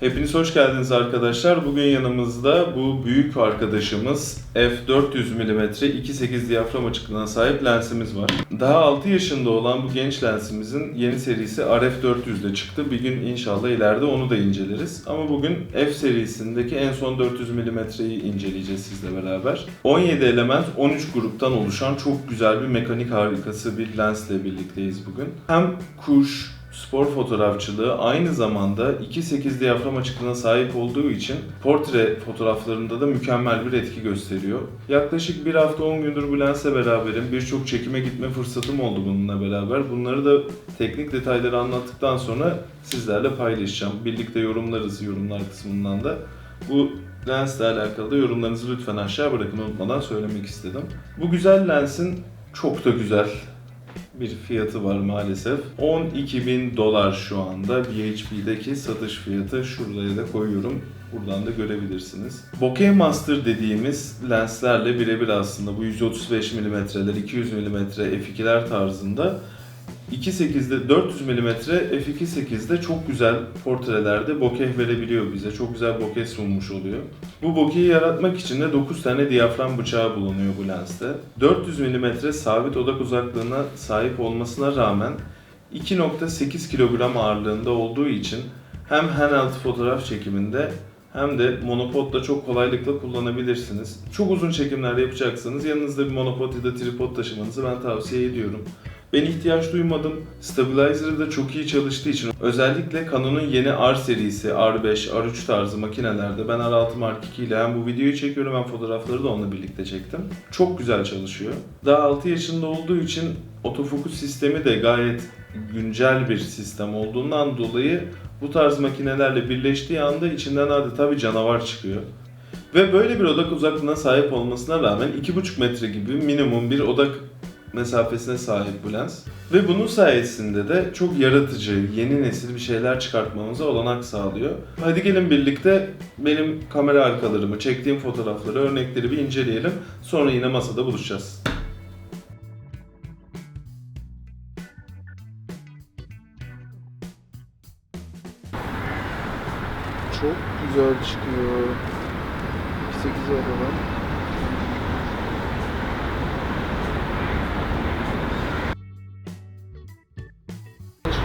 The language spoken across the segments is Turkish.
Hepiniz hoş geldiniz arkadaşlar. Bugün yanımızda bu büyük arkadaşımız f400 mm 2.8 diyafram açıklığına sahip lensimiz var. Daha 6 yaşında olan bu genç lensimizin yeni serisi RF400 ile çıktı. Bir gün inşallah ileride onu da inceleriz. Ama bugün F serisindeki en son 400 mm'yi inceleyeceğiz sizle beraber. 17 element 13 gruptan oluşan çok güzel bir mekanik harikası bir lensle birlikteyiz bugün. Hem kuş, spor fotoğrafçılığı aynı zamanda 2.8 diyafram açıklığına sahip olduğu için portre fotoğraflarında da mükemmel bir etki gösteriyor. Yaklaşık bir hafta 10 gündür bu lensle beraberim. Birçok çekime gitme fırsatım oldu bununla beraber. Bunları da teknik detayları anlattıktan sonra sizlerle paylaşacağım. Birlikte yorumlarız yorumlar kısmından da. Bu lensle alakalı da yorumlarınızı lütfen aşağı bırakın unutmadan söylemek istedim. Bu güzel lensin çok da güzel bir fiyatı var maalesef. 12.000 dolar şu anda BHP'deki satış fiyatı. Şuraya da koyuyorum. Buradan da görebilirsiniz. Bokeh Master dediğimiz lenslerle birebir aslında bu 135 mm'ler, 200 mm f2'ler tarzında 2.8'de 400 mm f2.8'de çok güzel portrelerde bokeh verebiliyor bize. Çok güzel bokeh sunmuş oluyor. Bu bokehi yaratmak için de 9 tane diyafram bıçağı bulunuyor bu lenste. 400 mm sabit odak uzaklığına sahip olmasına rağmen 2.8 kilogram ağırlığında olduğu için hem handheld fotoğraf çekiminde hem de monopodla çok kolaylıkla kullanabilirsiniz. Çok uzun çekimler yapacaksanız yanınızda bir monopod ya da tripod taşımanızı ben tavsiye ediyorum. Ben ihtiyaç duymadım. Stabilizer'ı da çok iyi çalıştığı için özellikle Canon'un yeni R serisi, R5, R3 tarzı makinelerde ben R6 Mark II ile hem bu videoyu çekiyorum hem fotoğrafları da onunla birlikte çektim. Çok güzel çalışıyor. Daha 6 yaşında olduğu için otofokus sistemi de gayet güncel bir sistem olduğundan dolayı bu tarz makinelerle birleştiği anda içinden adeta bir canavar çıkıyor. Ve böyle bir odak uzaklığına sahip olmasına rağmen 2,5 metre gibi minimum bir odak mesafesine sahip bu lens. Ve bunun sayesinde de çok yaratıcı, yeni nesil bir şeyler çıkartmamıza olanak sağlıyor. Hadi gelin birlikte benim kamera arkalarımı, çektiğim fotoğrafları, örnekleri bir inceleyelim. Sonra yine masada buluşacağız. Çok güzel çıkıyor. 8 aradan.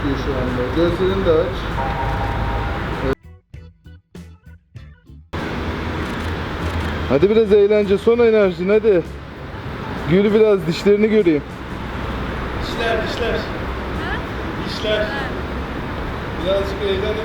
Çıkıyor şu anda. Gözlerini de aç. Evet. Hadi biraz eğlence, son enerjin hadi. Gül biraz, dişlerini göreyim. Dişler, dişler. Dişler. Birazcık eğlen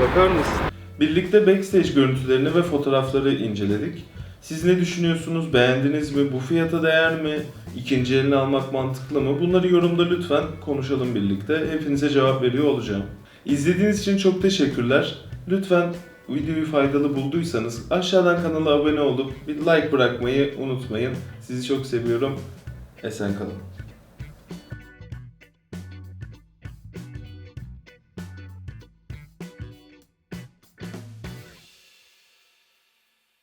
Bakar mısın? Birlikte backstage görüntülerini ve fotoğrafları inceledik. Siz ne düşünüyorsunuz? Beğendiniz mi? Bu fiyata değer mi? İkinci elini almak mantıklı mı? Bunları yorumda lütfen konuşalım birlikte. Hepinize cevap veriyor olacağım. İzlediğiniz için çok teşekkürler. Lütfen videoyu faydalı bulduysanız aşağıdan kanala abone olup bir like bırakmayı unutmayın. Sizi çok seviyorum. Esen kalın.